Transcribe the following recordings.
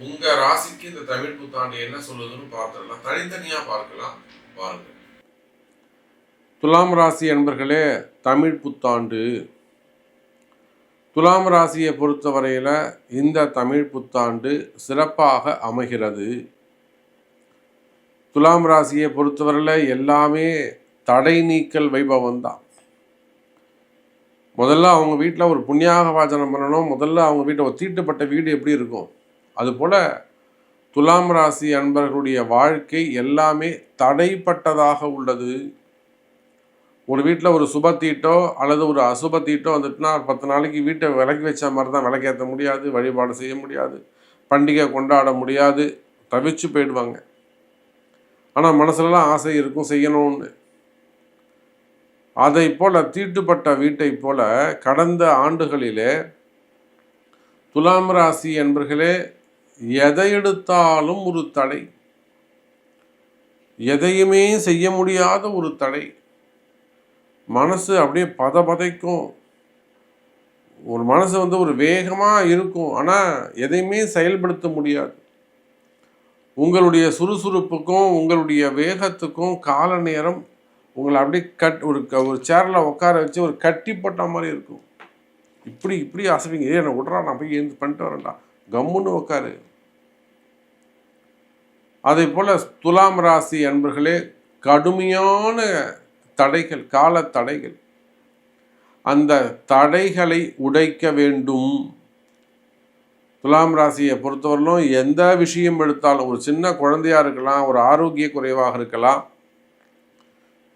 உங்க ராசிக்கு இந்த தமிழ் புத்தாண்டு என்ன சொல்லுதுன்னு பார்த்துடலாம். தனித்தனியா பார்க்கலாம். பாருங்க துலாம் ராசி என்பர்களே தமிழ் புத்தாண்டு. துலாம் ராசியை பொறுத்தவரையில் இந்த தமிழ் புத்தாண்டு சிறப்பாக அமைகிறது. துலாம் ராசியை பொறுத்தவரையில் எல்லாமே தடை நீக்கல் வைபவம் தான். முதல்ல அவங்க வீட்டில் ஒரு புண்ணியாக வாசனம் பண்ணணும். முதல்ல அவங்க வீட்டில் ஒரு தீட்டுப்பட்ட வீடு எப்படி இருக்கும்? அதுபோல் துலாம் ராசி அன்பர்களுடைய வாழ்க்கை எல்லாமே தடைப்பட்டதாக உள்ளது. ஒரு வீட்டில் ஒரு சுப தீட்டோ அல்லது ஒரு அசுப தீட்டோ வந்துட்டுனா ஒரு பத்து நாளைக்கு வீட்டை விலக்கி வச்ச மாதிரி தான் விளக்கேற்ற முடியாது வழிபாடு செய்ய முடியாது பண்டிகை கொண்டாட முடியாது தவிச்சு போயிடுவாங்க. ஆனால் மனசுலலாம் ஆசை இருக்கும் செய்யணும்னு. அதை போல தீட்டுப்பட்ட வீட்டை போல கடந்த ஆண்டுகளிலே துலாம் ராசி என்பர்களே எதை எடுத்தாலும் ஒரு தடை. எதையுமே செய்ய முடியாத ஒரு தடை. மனசு அப்படியே பத பதைக்கும். ஒரு மனசு வந்து ஒரு வேகமாக இருக்கும். ஆனால் எதையுமே செயல்படுத்த முடியாது. உங்களுடைய சுறுசுறுப்புக்கும் உங்களுடைய வேகத்துக்கும் கால நேரம் உங்களை அப்படியே கட் ஒரு ஒரு சேரில் உட்கார வச்சு ஒரு கட்டி போட்ட மாதிரி இருக்கும். இப்படி இப்படி அசைவிங்க ஏ என்ன விட்றா நான் போய் எழுந்து பண்ணிட்டு வரேன்டா. கம்முன்னு உட்காரு அதே போல் துலாம் ராசி அன்பர்களே கடுமையான தடைகள் கால தடைகள். அந்த தடைகளை உடைக்க வேண்டும். துலாம் ராசியை பொறுத்தவரையிலும் எந்த விஷயம் எடுத்தாலும் ஒரு சின்ன குழந்தையாக இருக்கலாம் ஒரு ஆரோக்கிய குறைவாக இருக்கலாம்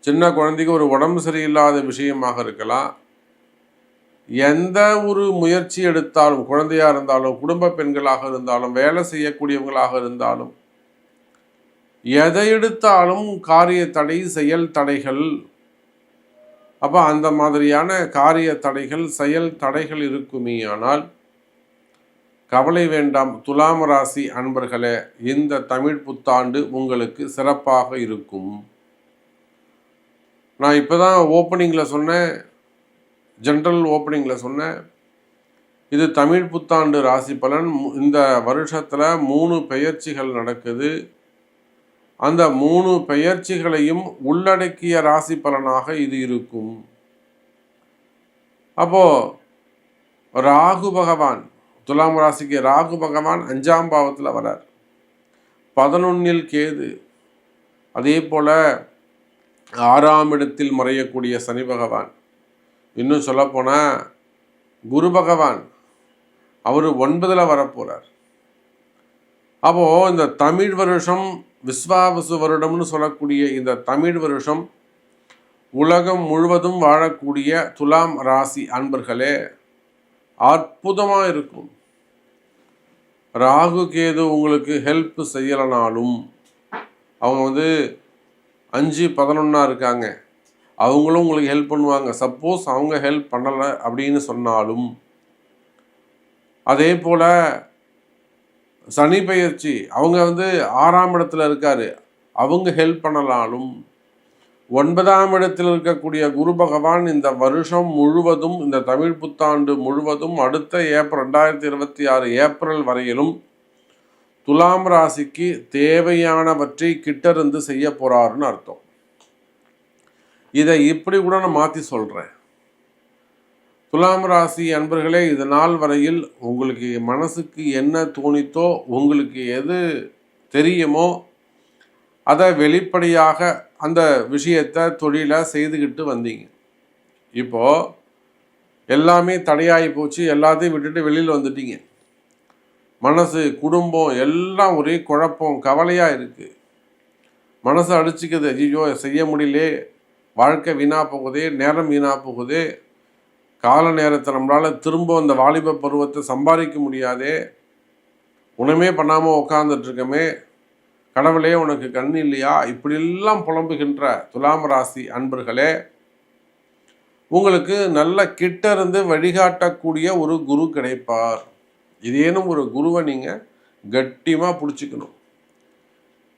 சின்ன குழந்தைக்கு ஒரு உடம்பு சரியில்லாத விஷயமாக இருக்கலாம் எந்த ஒரு முயற்சி எடுத்தாலும் குழந்தையாக இருந்தாலும் குடும்ப பெண்களாக இருந்தாலும் வேலை செய்யக்கூடியவங்களாக இருந்தாலும் எதை எடுத்தாலும் காரிய தடை செயல் தடைகள். அப்போ அந்த மாதிரியான காரிய தடைகள் செயல் தடைகள் இருக்குமே ஆனால் கவலை வேண்டாம் துலாம் ராசி அன்பர்களே இந்த தமிழ் புத்தாண்டு உங்களுக்கு சிறப்பாக இருக்கும். நான் இப்போ தான் ஓப்பனிங்கில் சொன்னேன் ஜென்ரல் ஓப்பனிங்கில் சொன்னேன் இது தமிழ் புத்தாண்டு ராசி பலன். இந்த வருஷத்தில் மூணு பெயர்ச்சிகள் நடக்குது. அந்த மூணு பெயர்ச்சிகளையும் உள்ளடக்கிய ராசி பலனாக இது இருக்கும். அப்போது ராகு பகவான் துலாம் ராசிக்கு ராகு பகவான் அஞ்சாம் பாவத்தில் வரார். பதினொன்னில் கேது. அதே போல் ஆறாம் இடத்தில் மறையக்கூடிய சனி பகவான். இன்னும் சொல்லப்போனால் குரு பகவான் அவர் ஒன்பதில் வரப்போகிறார் அப்போது இந்த தமிழ் வருஷம் விஸ்வாவசு வருடம்னு சொல்லக்கூடிய இந்த தமிழ் வருஷம் உலகம் முழுவதும் வாழக்கூடிய துலாம் ராசி அன்பர்களே அற்புதமாக இருக்கும். ராகு கேது உங்களுக்கு ஹெல்ப் செய்யலைனாலும் அவங்க வந்து அஞ்சு பதினொன்னா இருக்காங்க. அவங்களும் உங்களுக்கு ஹெல்ப் பண்ணுவாங்க. சப்போஸ் அவங்க ஹெல்ப் பண்ணலை அப்படின்னு சொன்னாலும் அதே போல் சனி பயிற்சி அவங்க வந்து ஆறாம் இடத்துல இருக்காரு. அவங்க ஹெல்ப் பண்ணலாலும் ஒன்பதாம் இடத்தில் இருக்கக்கூடிய குரு பகவான் இந்த வருஷம் முழுவதும் இந்த தமிழ் புத்தாண்டு முழுவதும் அடுத்த ஏப்ரல் ரெண்டாயிரத்தி இருபத்தி ஆறு ஏப்ரல் வரையிலும் துலாம் ராசிக்கு தேவையானவற்றை கிட்டருந்து செய்ய போகிறாருன்னு அர்த்தம். இதை இப்படி கூட நான் மாற்றி சொல்கிறேன் துலாம் ராசி அன்பர்களே இது நாள் வரையில் உங்களுக்கு மனசுக்கு என்ன தோணித்தோ உங்களுக்கு எது தெரியுமோ அதை வெளிப்படையாக அந்த விஷயத்தை தொழிலை செய்துக்கிட்டு வந்தீங்க. இப்போது எல்லாமே தடையாகி போச்சு எல்லாத்தையும் விட்டுட்டு வெளியில் வந்துட்டீங்க. மனசு குடும்பம் எல்லாம் ஒரே குழப்பம் கவலையாக இருக்குது மனசு அடிச்சுக்குது ஐயோ செய்ய முடியலே வாழ்க்கை வீணாக போகுதே நேரம் வீணாக போகுதே கால நேரத்தை நம்மளால் திரும்ப அந்த வாலிப பருவத்தை சம்பாதிக்க முடியாதே உணமே பண்ணாமல் உட்காந்துட்ருக்கமே கடவுளே உனக்கு கண் இல்லையா? இப்படியெல்லாம் புலம்புகின்ற துலாம் ராசி அன்பர்களே உங்களுக்கு நல்ல கிட்ட இருந்து வழிகாட்டக்கூடிய ஒரு குரு கிடைப்பார். இதேனும் ஒரு குருவை நீங்கள் கட்டியமாக பிடிச்சிக்கணும்.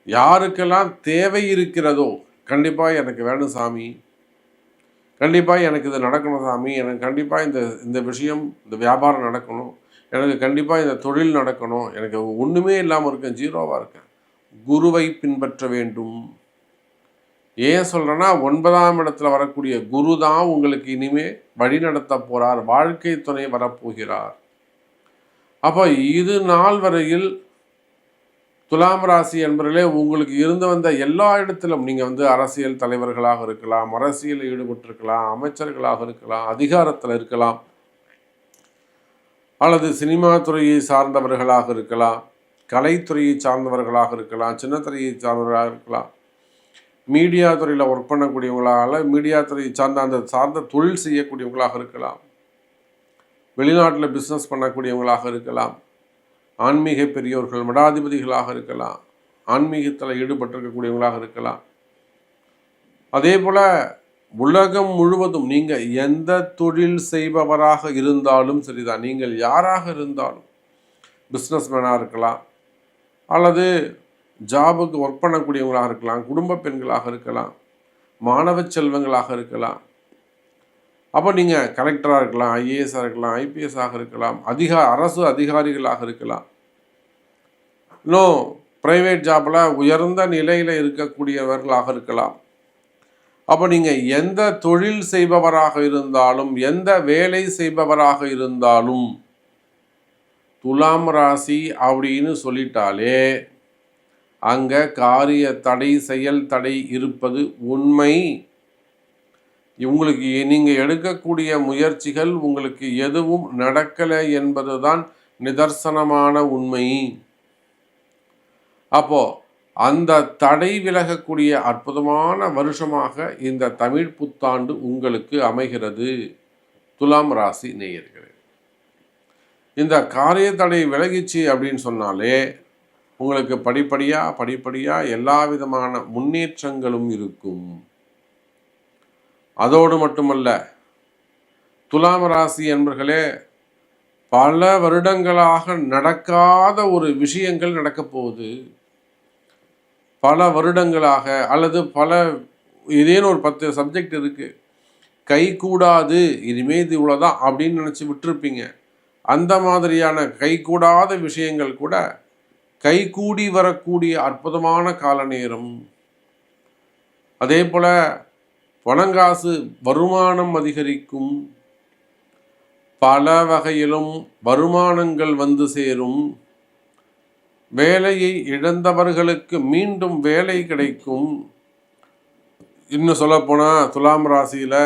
யாருக்கெல்லாம் தேவை இருக்கிறதோ கண்டிப்பாக எனக்கு வேணும் சாமி. கண்டிப்பாக எனக்கு இது நடக்கணும் சாமி. எனக்கு கண்டிப்பாக இந்த இந்த விஷயம் இந்த வியாபாரம் நடக்கணும். எனக்கு கண்டிப்பாக இந்த தொழில் நடக்கணும். எனக்கு ஒன்றுமே இல்லாமல் இருக்கேன் ஜீரோவாக இருக்கேன். குருவை பின்பற்ற வேண்டும். ஏன் சொல்கிறேன்னா ஒன்பதாம் இடத்துல வரக்கூடிய குரு தான் உங்களுக்கு இனிமே வழி நடத்த போகிறார் வாழ்க்கை துணை வரப்போகிறார். அப்போ இது நாள் வரையில் துலாம் ராசி என்பவர்களே உங்களுக்கு இருந்து வந்த எல்லா இடத்திலும் நீங்கள் வந்து அரசியல் தலைவர்களாக இருக்கலாம் அரசியலில் ஈடுபட்டிருக்கலாம் அமைச்சர்களாக இருக்கலாம் அதிகாரத்தில் இருக்கலாம் அல்லது சினிமா துறையை சார்ந்தவர்களாக இருக்கலாம் கலைத்துறையை சார்ந்தவர்களாக இருக்கலாம் சின்னத்துறையை சார்ந்தவர்களாக இருக்கலாம் மீடியா துறையில் ஒர்க் பண்ணக்கூடியவங்களாக மீடியா துறையை சார்ந்த அந்த சார்ந்த தொழில் செய்யக்கூடியவங்களாக இருக்கலாம் வெளிநாட்டில் பிஸ்னஸ் பண்ணக்கூடியவங்களாக இருக்கலாம் ஆன்மீக பெரியோர்கள் மடாதிபதிகளாக இருக்கலாம் ஆன்மீகத்தில் ஈடுபட்டிருக்கக்கூடியவங்களாக இருக்கலாம். அதே போல் உலகம் முழுவதும் நீங்கள் எந்த தொழில் செய்பவராக இருந்தாலும் சரிதான். நீங்கள் யாராக இருந்தாலும் பிஸ்னஸ்மேனாக இருக்கலாம் அல்லது ஜாபுக்கு ஒர்க் பண்ணக்கூடியவங்களாக இருக்கலாம் குடும்ப பெண்களாக இருக்கலாம் மாணவ செல்வங்களாக இருக்கலாம் அப்போ நீங்கள் கலெக்டராக இருக்கலாம் ஐஏஎஸ்ஸாக இருக்கலாம் ஐபிஎஸ்ஸாக இருக்கலாம் அதிகா அரசு அதிகாரிகளாக இருக்கலாம். இன்னும் ப்ரைவேட் ஜாப்பில் உயர்ந்த நிலையில் இருக்கக்கூடியவர்களாக இருக்கலாம். அப்போ நீங்கள் எந்த தொழில் செய்பவராக இருந்தாலும் எந்த வேலை செய்பவராக இருந்தாலும் துலாம் ராசி அப்படின்னு சொல்லிட்டாலே அங்கே காரிய தடை செயல் தடை இருப்பது உண்மை. உங்களுக்கு நீங்கள் எடுக்கக்கூடிய முயற்சிகள் உங்களுக்கு எதுவும் நடக்கலை என்பதுதான் நிதர்சனமான உண்மை. அப்போ அந்த தடை விலகக்கூடிய அற்புதமான வருஷமாக இந்த தமிழ் புத்தாண்டு உங்களுக்கு அமைகிறது. துலாம் ராசி நேயர்களே. இந்த காரிய தடை விலகிச்சு அப்படின்னு சொன்னாலே உங்களுக்கு படிப்படியாக படிப்படியாக எல்லா விதமான முன்னேற்றங்களும் இருக்கும். அதோடு மட்டுமல்ல துலாம் ராசி என்பர்களே பல வருடங்களாக நடக்காத ஒரு விஷயங்கள் நடக்கப் போகுது. பல வருடங்களாக அல்லது பல இதேன்னு ஒரு பத்து சப்ஜெக்ட் இருக்குது கை கூடாது இனிமேல் இது இவ்வளோதான் அப்படின்னு நினச்சி விட்டுருப்பீங்க. அந்த மாதிரியான கைகூடாத விஷயங்கள் கூட கைகூடி வரக்கூடிய அற்புதமான கால நேரம் அதே போல் பணங்காசு வருமானம் அதிகரிக்கும். பல வகையிலும் வருமானங்கள் வந்து சேரும். வேலையை இழந்தவர்களுக்கு மீண்டும் வேலை கிடைக்கும். இன்னும் சொல்லப்போனால் துலாம் ராசியில்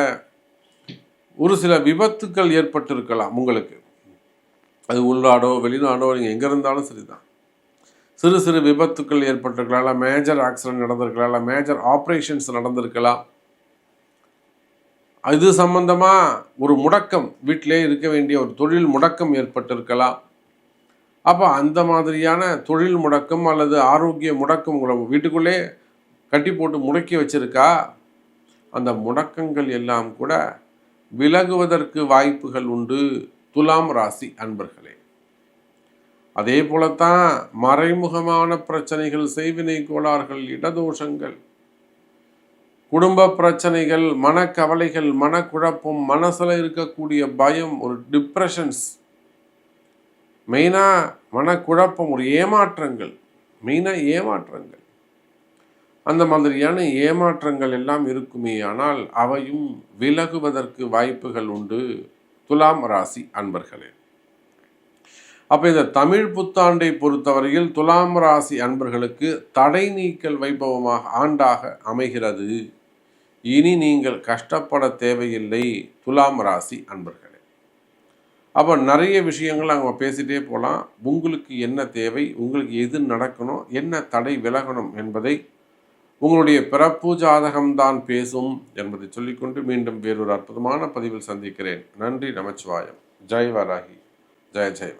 ஒரு சில விபத்துக்கள் ஏற்பட்டிருக்கலாம் உங்களுக்கு. அது உள்நாடோ வெளிநாடோ நீங்கள் எங்கே இருந்தாலும் சரிதான். சிறு சிறு விபத்துக்கள் ஏற்பட்டிருக்கலாம். இல்லை மேஜர் ஆக்சிடென்ட் நடந்திருக்கலாம். இல்லை மேஜர் ஆப்ரேஷன்ஸ் நடந்திருக்கலாம். இது சம்பந்தமாக ஒரு முடக்கம் வீட்டிலே இருக்க வேண்டிய ஒரு தொழில் முடக்கம் ஏற்பட்டிருக்கலாம். அப்போ அந்த மாதிரியான தொழில் முடக்கம் அல்லது ஆரோக்கிய முடக்கம் உங்களை வீட்டுக்குள்ளே கட்டி போட்டு முடக்கி வச்சிருக்கா? அந்த முடக்கங்கள் எல்லாம் கூட விலகுவதற்கு வாய்ப்புகள் உண்டு. துலாம் ராசி அன்பர்களே. அதே போலத்தான் மறைமுகமான பிரச்சனைகள் செய்வினை கோளாறுகள் இடதோஷங்கள் குடும்ப பிரச்சனைகள் மனக்கவலைகள் மனக்குழப்பம் மனசில் இருக்கக்கூடிய பயம் ஒரு டிப்ரெஷன்ஸ் மெயினாக மனக்குழப்பம் ஒரு ஏமாற்றங்கள். மெயினாக ஏமாற்றங்கள். அந்த மாதிரியான ஏமாற்றங்கள் எல்லாம் இருக்குமே ஆனால் அவையும் விலகுவதற்கு வாய்ப்புகள் உண்டு. துலாம் ராசி அன்பர்களே. அப்போ இந்த தமிழ் புத்தாண்டை பொறுத்தவரையில் துலாம் ராசி அன்பர்களுக்கு தடை நீக்கல் வைபவமாக ஆண்டாக அமைகிறது. இனி நீங்கள் கஷ்டப்பட தேவையில்லை துலாம் ராசி அன்பர்களே. அப்போ நிறைய விஷயங்கள் அவங்க பேசிட்டே போகலாம் உங்களுக்கு என்ன தேவை உங்களுக்கு எது நடக்கணும் என்ன தடை விலகணும் என்பதை உங்களுடைய பிறப்பு ஜாதகம்தான் பேசும் என்பதை சொல்லிக்கொண்டு மீண்டும் வேறொரு அற்புதமான பதிவில் சந்திக்கிறேன். நன்றி நமச்சிவாயம். ஜெய் வராகி ஜெய ஜெய்